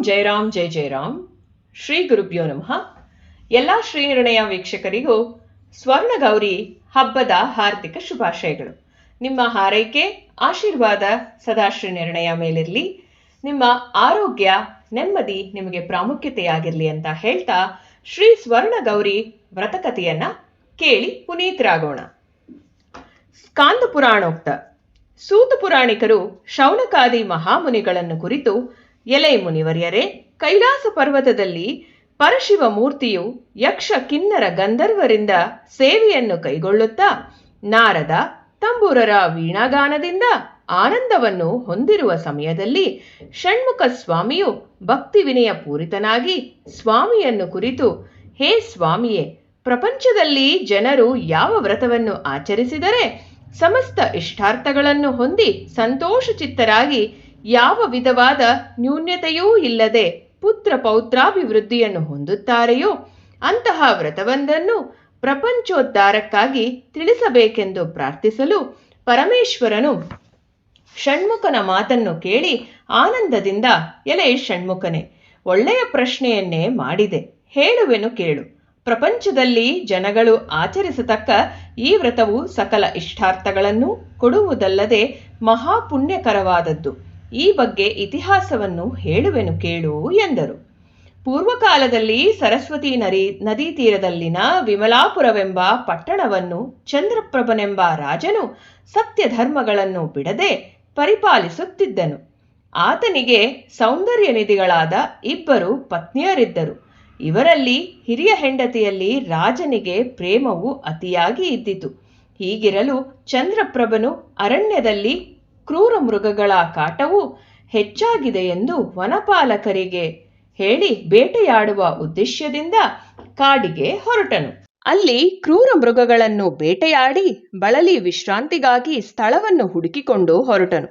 ಜಯರಾಮ್ ಜಯ ಜಯರಾಮ್. ಶ್ರೀ ಗುರುಭ್ಯೋ ನಮಃ. ಎಲ್ಲ ಶ್ರೀ ನಿರ್ಣಯ ವೀಕ್ಷಕರಿಗೂ ಸ್ವರ್ಣಗೌರಿ ಹಬ್ಬದ ಹಾರ್ದಿಕ ಶುಭಾಶಯಗಳು. ನಿಮ್ಮ ಹಾರೈಕೆ, ಆಶೀರ್ವಾದ ಸದಾ ಶ್ರೀ ನಿರ್ಣಯ ಮೇಲಿರಲಿ. ನಿಮ್ಮ ಆರೋಗ್ಯ ನೆಮ್ಮದಿ ನಿಮಗೆ ಪ್ರಾಮುಖ್ಯತೆಯಾಗಿರಲಿ ಅಂತ ಹೇಳ್ತಾ ಶ್ರೀ ಸ್ವರ್ಣಗೌರಿ ವ್ರತಕಥೆಯನ್ನ ಕೇಳಿ ಪುನೀತರಾಗೋಣ. ಕಾಂದ ಪುರಾಣೋಕ್ತ ಸೂತ ಪುರಾಣಿಕರು ಶೌನಕಾದಿ ಮಹಾಮುನಿಗಳನ್ನು ಕುರಿತು ಎಲೈ ಮುನಿವರ್ಯರೇ, ಕೈಲಾಸ ಪರ್ವತದಲ್ಲಿ ಪರಶಿವ ಮೂರ್ತಿಯು ಯಕ್ಷ ಕಿನ್ನರ ಗಂಧರ್ವರಿಂದ ಸೇವೆಯನ್ನು ಕೈಗೊಳ್ಳುತ್ತಾ, ನಾರದ ತಂಬೂರರ ವೀಣಾಗಾನದಿಂದ ಆನಂದವನ್ನು ಹೊಂದಿರುವ ಸಮಯದಲ್ಲಿ ಷಣ್ಮುಖ ಸ್ವಾಮಿಯು ಭಕ್ತಿ ವಿನಯ ಪೂರಿತನಾಗಿ ಸ್ವಾಮಿಯನ್ನು ಕುರಿತು, ಹೇ ಸ್ವಾಮಿಯೇ, ಪ್ರಪಂಚದಲ್ಲಿ ಜನರು ಯಾವ ವ್ರತವನ್ನು ಆಚರಿಸಿದರೆ ಸಮಸ್ತ ಇಷ್ಟಾರ್ಥಗಳನ್ನು ಹೊಂದಿ ಸಂತೋಷಚಿತ್ತರಾಗಿ ಯಾವ ವಿಧವಾದ ನ್ಯೂನ್ಯತೆಯೂ ಇಲ್ಲದೆ ಪುತ್ರ ಪೌತ್ರಾಭಿವೃದ್ಧಿಯನ್ನು ಹೊಂದುತ್ತಾರೆಯೋ ಅಂತಹ ವ್ರತವೊಂದನ್ನು ಪ್ರಪಂಚೋದ್ಧಾರಕ್ಕಾಗಿ ತಿಳಿಸಬೇಕೆಂದು ಪ್ರಾರ್ಥಿಸಲು ಪರಮೇಶ್ವರನು ಷಣ್ಮುಖನ ಮಾತನ್ನು ಕೇಳಿ ಆನಂದದಿಂದ, ಎಲೆ ಷಣ್ಮುಖನೇ, ಒಳ್ಳೆಯ ಪ್ರಶ್ನೆಯನ್ನೇ ಮಾಡಿದೆ. ಹೇಳುವೆನು ಕೇಳು. ಪ್ರಪಂಚದಲ್ಲಿ ಜನಗಳು ಆಚರಿಸತಕ್ಕ ಈ ವ್ರತವು ಸಕಲ ಇಷ್ಟಾರ್ಥಗಳನ್ನು ಕೊಡುವುದಲ್ಲದೆ ಮಹಾಪುಣ್ಯಕರವಾದದ್ದು. ಈ ಬಗ್ಗೆ ಇತಿಹಾಸವನ್ನು ಹೇಳುವೆನು ಕೇಳು ಎಂದರು. ಪೂರ್ವಕಾಲದಲ್ಲಿ ಸರಸ್ವತಿ ನರಿ, ನದಿ ತೀರದಲ್ಲಿನ ವಿಮಲಾಪುರವೆಂಬ ಪಟ್ಟಣವನ್ನು ಚಂದ್ರಪ್ರಭನೆಂಬ ರಾಜನು ಸತ್ಯ ಧರ್ಮಗಳನ್ನು ಬಿಡದೆ ಪರಿಪಾಲಿಸುತ್ತಿದ್ದನು. ಆತನಿಗೆ ಸೌಂದರ್ಯ ನಿಧಿಗಳಾದ ಇಬ್ಬರು ಪತ್ನಿಯರಿದ್ದರು. ಇವರಲ್ಲಿ ಹಿರಿಯ ಹೆಂಡತಿಯಲ್ಲಿ ರಾಜನಿಗೆ ಪ್ರೇಮವು ಅತಿಯಾಗಿ ಇದ್ದಿತು. ಹೀಗಿರಲು ಚಂದ್ರಪ್ರಭನು ಅರಣ್ಯದಲ್ಲಿ ಕ್ರೂರ ಮೃಗಗಳ ಕಾಟವು ಹೆಚ್ಚಾಗಿದೆ ಎಂದು ವನಪಾಲಕರಿಗೆ ಹೇಳಿ ಬೇಟೆಯಾಡುವ ಉದ್ದೇಶದಿಂದ ಕಾಡಿಗೆ ಹೊರಟನು. ಅಲ್ಲಿ ಕ್ರೂರ ಮೃಗಗಳನ್ನು ಬೇಟೆಯಾಡಿ ಬಳಲಿ ವಿಶ್ರಾಂತಿಗಾಗಿ ಸ್ಥಳವನ್ನು ಹುಡುಕಿಕೊಂಡು ಹೊರಟನು.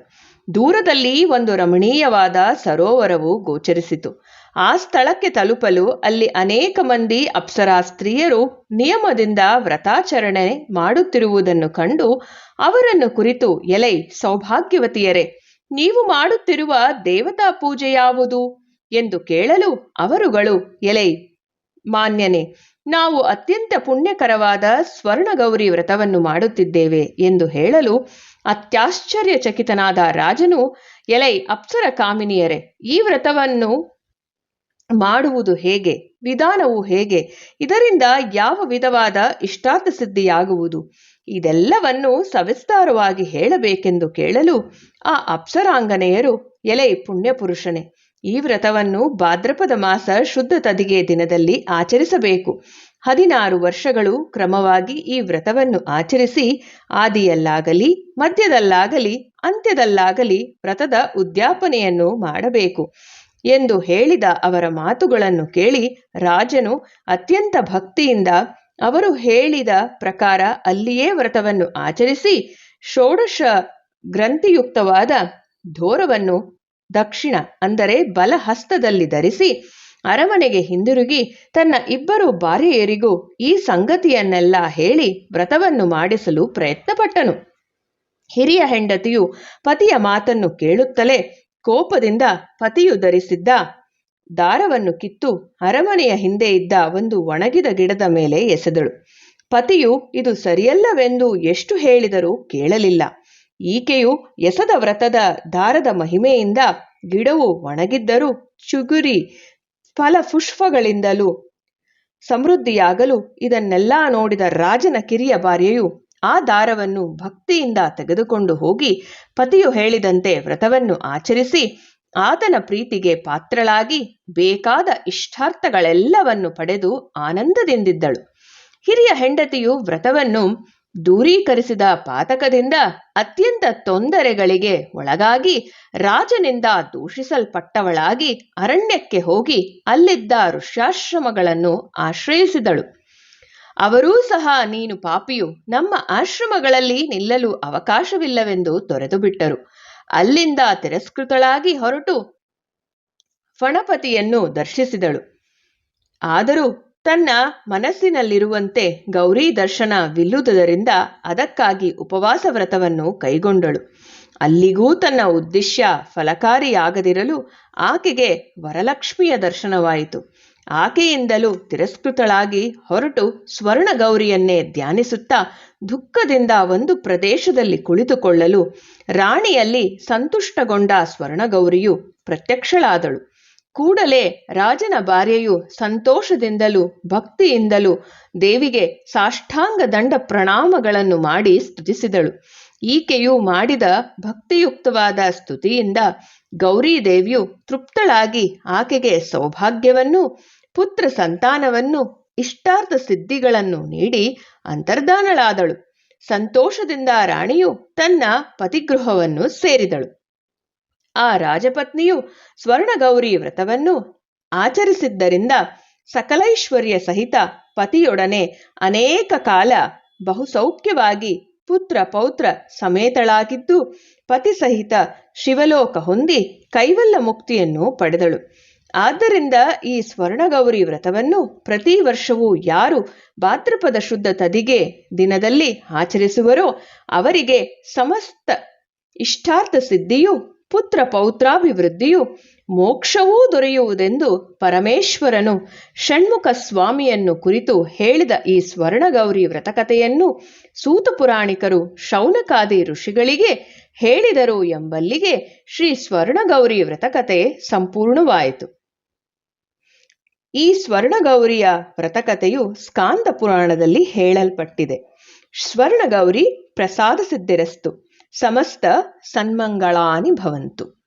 ದೂರದಲ್ಲಿ ಒಂದು ರಮಣೀಯವಾದ ಸರೋವರವು ಗೋಚರಿಸಿತು. ಆ ಸ್ಥಳಕ್ಕೆ ತಲುಪಲು ಅಲ್ಲಿ ಅನೇಕ ಮಂದಿ ಅಪ್ಸರಾ ಸ್ತ್ರೀಯರು ನಿಯಮದಿಂದ ವ್ರತಾಚರಣೆ ಮಾಡುತ್ತಿರುವುದನ್ನು ಕಂಡು ಅವರನ್ನು ಕುರಿತು, ಎಲೈ, ಸೌಭಾಗ್ಯವತಿಯರೇ, ನೀವು ಮಾಡುತ್ತಿರುವ ದೇವತಾ ಪೂಜೆ ಯಾವುದು? ಎಂದು ಕೇಳಲು ಅವರುಗಳು, ಎಲೈ, ಮಾನ್ಯನೆ, ನಾವು ಅತ್ಯಂತ ಪುಣ್ಯಕರವಾದ ಸ್ವರ್ಣಗೌರಿ ವ್ರತವನ್ನು ಮಾಡುತ್ತಿದ್ದೇವೆ ಎಂದು ಹೇಳಲು ಅತ್ಯಾಶ್ಚರ್ಯಚಕಿತನಾದ ರಾಜನು, ಎಲೈ, ಅಪ್ಸರ ಕಾಮಿನಿಯರೇ, ಈ ವ್ರತವನ್ನು ಮಾಡುವುದು ಹೇಗೆ, ವಿಧಾನವು ಹೇಗೆ, ಇದರಿಂದ ಯಾವ ವಿಧವಾದ ಇಷ್ಟಾರ್ಥ ಸಿದ್ಧಿಯಾಗುವುದು, ಇದೆಲ್ಲವನ್ನು ಸವಿಸ್ತಾರವಾಗಿ ಹೇಳಬೇಕೆಂದು ಕೇಳಲು ಆ ಅಪ್ಸರಾಂಗನೆಯರು ಎಲೆ ಪುಣ್ಯಪುರುಷನೇ. ಈ ವ್ರತವನ್ನು ಭಾದ್ರಪದ ಮಾಸ ಶುದ್ಧ ತದಿಗೆ ದಿನದಲ್ಲಿ ಆಚರಿಸಬೇಕು. ಹದಿನಾರು ವರ್ಷಗಳು ಕ್ರಮವಾಗಿ ಈ ವ್ರತವನ್ನು ಆಚರಿಸಿ ಆದಿಯಲ್ಲಾಗಲಿ, ಮಧ್ಯದಲ್ಲಾಗಲಿ, ಅಂತ್ಯದಲ್ಲಾಗಲಿ ವ್ರತದ ಉದ್ಯಾಪನೆಯನ್ನು ಮಾಡಬೇಕು. ಎಂದು ಹೇಳಿದ ಅವರ ಮಾತುಗಳನ್ನು ಕೇಳಿ ರಾಜನು ಅತ್ಯಂತ ಭಕ್ತಿಯಿಂದ ಅವರು ಹೇಳಿದ ಪ್ರಕಾರ ಅಲ್ಲಿಯೇ ವ್ರತವನ್ನು ಆಚರಿಸಿ ಷೋಡಶ ಗ್ರಂಥಿಯುಕ್ತವಾದ ಧೋರವನ್ನು ದಕ್ಷಿಣ ಅಂದರೆ ಬಲಹಸ್ತದಲ್ಲಿ ಧರಿಸಿ ಅರಮನೆಗೆ ಹಿಂದಿರುಗಿ ತನ್ನ ಇಬ್ಬರು ಭಾರ್ಯೆಯರಿಗೂ ಈ ಸಂಗತಿಯನ್ನೆಲ್ಲ ಹೇಳಿ ವ್ರತವನ್ನು ಮಾಡಿಸಲು ಪ್ರಯತ್ನಪಟ್ಟನು. ಹಿರಿಯ ಹೆಂಡತಿಯು ಪತಿಯ ಮಾತನ್ನು ಕೇಳುತ್ತಲೇ ಕೋಪದಿಂದ ಪತಿಯು ಧರಿಸಿದ್ದ ದಾರವನ್ನು ಕಿತ್ತು ಅರಮನೆಯ ಹಿಂದೆ ಇದ್ದ ಒಂದು ಒಣಗಿದ ಗಿಡದ ಮೇಲೆ ಎಸೆದಳು. ಪತಿಯು, ಇದು ಸರಿಯಲ್ಲವೆಂದು ಎಷ್ಟು ಹೇಳಿದರೂ ಕೇಳಲಿಲ್ಲ. ಈಕೆಯು ಎಸದ ವ್ರತದ ದಾರದ ಮಹಿಮೆಯಿಂದ ಗಿಡವು ಒಣಗಿದ್ದರೂ ಚುಗುರಿ ಫಲಪುಷ್ಪಗಳಿಂದಲೂ ಸಮೃದ್ಧಿಯಾಗಲು ಇದನ್ನೆಲ್ಲ ನೋಡಿದ ರಾಜನ ಕಿರಿಯ ಭಾರ್ಯೆಯು ಆ ದಾರವನ್ನು ಭಕ್ತಿಯಿಂದ ತೆಗೆದುಕೊಂಡು ಹೋಗಿ ಪತಿಯು ಹೇಳಿದಂತೆ ವ್ರತವನ್ನು ಆಚರಿಸಿ ಆತನ ಪ್ರೀತಿಗೆ ಪಾತ್ರಳಾಗಿ ಬೇಕಾದ ಇಷ್ಟಾರ್ಥಗಳೆಲ್ಲವನ್ನು ಪಡೆದು ಆನಂದದಿಂದಿದ್ದಳು. ಹಿರಿಯ ಹೆಂಡತಿಯು ವ್ರತವನ್ನು ದೂರೀಕರಿಸಿದ ಪಾತಕದಿಂದ ಅತ್ಯಂತ ತೊಂದರೆಗಳಿಗೆ ಒಳಗಾಗಿ ರಾಜನಿಂದ ದೂಷಿಸಲ್ಪಟ್ಟವಳಾಗಿ ಅರಣ್ಯಕ್ಕೆ ಹೋಗಿ ಅಲ್ಲಿದ್ದ ಋಷ್ಯಾಶ್ರಮಗಳನ್ನು ಆಶ್ರಯಿಸಿದಳು. ಅವರೂ ಸಹ ನೀನು ಪಾಪಿಯು. ನಮ್ಮ ಆಶ್ರಮಗಳಲ್ಲಿ ನಿಲ್ಲಲು ಅವಕಾಶವಿಲ್ಲವೆಂದು ತೊರೆದು ಬಿಟ್ಟರು ಅಲ್ಲಿಂದ ತಿರಸ್ಕೃತಳಾಗಿ ಹೊರಟು ಫಣಪತಿಯನ್ನು ದರ್ಶಿಸಿದಳು. ಆದರೂ ತನ್ನ ಮನಸ್ಸಿನಲ್ಲಿರುವಂತೆ ಗೌರಿ ದರ್ಶನ ವಿಲ್ಲುದುದರಿಂದ ಅದಕ್ಕಾಗಿ ಉಪವಾಸ ವ್ರತವನ್ನು ಕೈಗೊಂಡಳು. ಅಲ್ಲಿಗೂ ತನ್ನ ಉದ್ದೇಶ ಫಲಕಾರಿಯಾಗದಿರಲು ಆಕೆಗೆ ವರಲಕ್ಷ್ಮಿಯ ದರ್ಶನವಾಯಿತು. ಆಕೆಯಿಂದಲೂ ತಿರಸ್ಕೃತಳಾಗಿ ಹೊರಟು ಸ್ವರ್ಣಗೌರಿಯನ್ನೇ ಧ್ಯಾನಿಸುತ್ತಾ ದುಃಖದಿಂದ ಒಂದು ಪ್ರದೇಶದಲ್ಲಿ ಕುಳಿತುಕೊಳ್ಳಲು ರಾಣಿಯಲ್ಲಿ ಸಂತುಷ್ಟಗೊಂಡ ಸ್ವರ್ಣಗೌರಿಯು ಪ್ರತ್ಯಕ್ಷಳಾದಳು. ಕೂಡಲೇ ರಾಜನ ಭಾರ್ಯೆಯು ಸಂತೋಷದಿಂದಲೂ ಭಕ್ತಿಯಿಂದಲೂ ದೇವಿಗೆ ಸಾಷ್ಟಾಂಗ ದಂಡ ಪ್ರಣಾಮಗಳನ್ನು ಮಾಡಿ ಸ್ತುತಿಸಿದಳು. ಈಕೆಯು ಮಾಡಿದ ಭಕ್ತಿಯುಕ್ತವಾದ ಸ್ತುತಿಯಿಂದ ಗೌರೀದೇವಿಯು ತೃಪ್ತಳಾಗಿ ಆಕೆಗೆ ಸೌಭಾಗ್ಯವನ್ನೂ, ಪುತ್ರ ಸಂತಾನವನ್ನು, ಇಷ್ಟಾರ್ಥ ಸಿದ್ಧಿಗಳನ್ನು ನೀಡಿ ಅಂತರ್ಧಾನಳಾದಳು. ಸಂತೋಷದಿಂದ ರಾಣಿಯು ತನ್ನ ಪತಿಗೃಹವನ್ನು ಸೇರಿದಳು. ಆ ರಾಜಪತ್ನಿಯು ಸ್ವರ್ಣಗೌರಿ ವ್ರತವನ್ನು ಆಚರಿಸಿದ್ದರಿಂದ ಸಕಲೈಶ್ವರ್ಯ ಸಹಿತ ಪತಿಯೊಡನೆ ಅನೇಕ ಕಾಲ ಬಹುಸೌಖ್ಯವಾಗಿ ಪುತ್ರ ಪೌತ್ರ ಸಮೇತಳಾಗಿದ್ದು ಪತಿ ಸಹಿತ ಶಿವಲೋಕ ಹೊಂದಿ ಕೈವಲ್ಲ ಮುಕ್ತಿಯನ್ನು ಪಡೆದಳು. ಆದ್ದರಿಂದ ಈ ಸ್ವರ್ಣಗೌರಿ ವ್ರತವನ್ನು ಪ್ರತಿ ವರ್ಷವೂ ಯಾರು ಭಾತೃಪದ ಶುದ್ಧ ತದಿಗೆ ದಿನದಲ್ಲಿ ಆಚರಿಸುವರೋ ಅವರಿಗೆ ಸಮಸ್ತ ಇಷ್ಟಾರ್ಥ ಸಿದ್ಧಿಯು ಪುತ್ರ ಪೌತ್ರಾಭಿವೃದ್ಧಿಯು ಮೋಕ್ಷವೂ ದೊರೆಯುವುದೆಂದು ಪರಮೇಶ್ವರನು ಷಣ್ಮುಖ ಸ್ವಾಮಿಯನ್ನು ಕುರಿತು ಹೇಳಿದ ಈ ಸ್ವರ್ಣಗೌರಿ ವ್ರತಕಥೆಯನ್ನು ಸೂತಪುರಾಣಿಕರು ಶೌನಕಾದಿ ಋಷಿಗಳಿಗೆ ಹೇಳಿದರು ಎಂಬಲ್ಲಿಗೆ ಶ್ರೀ ಸ್ವರ್ಣಗೌರಿ ವ್ರತಕಥೆ ಸಂಪೂರ್ಣವಾಯಿತು. ಈ ಸ್ವರ್ಣಗೌರಿಯ ವ್ರತಕಥೆಯು ಸ್ಕಾಂದ ಪುರಾಣದಲ್ಲಿ ಹೇಳಲ್ಪಟ್ಟಿದೆ. ಸ್ವರ್ಣಗೌರಿ ಪ್ರಸಾದ ಸಿದ್ಧಿರಸ್ತು, ಸಮಸ್ತ ಸನ್ಮಂಗಳಾನಿ ಭವಂತು.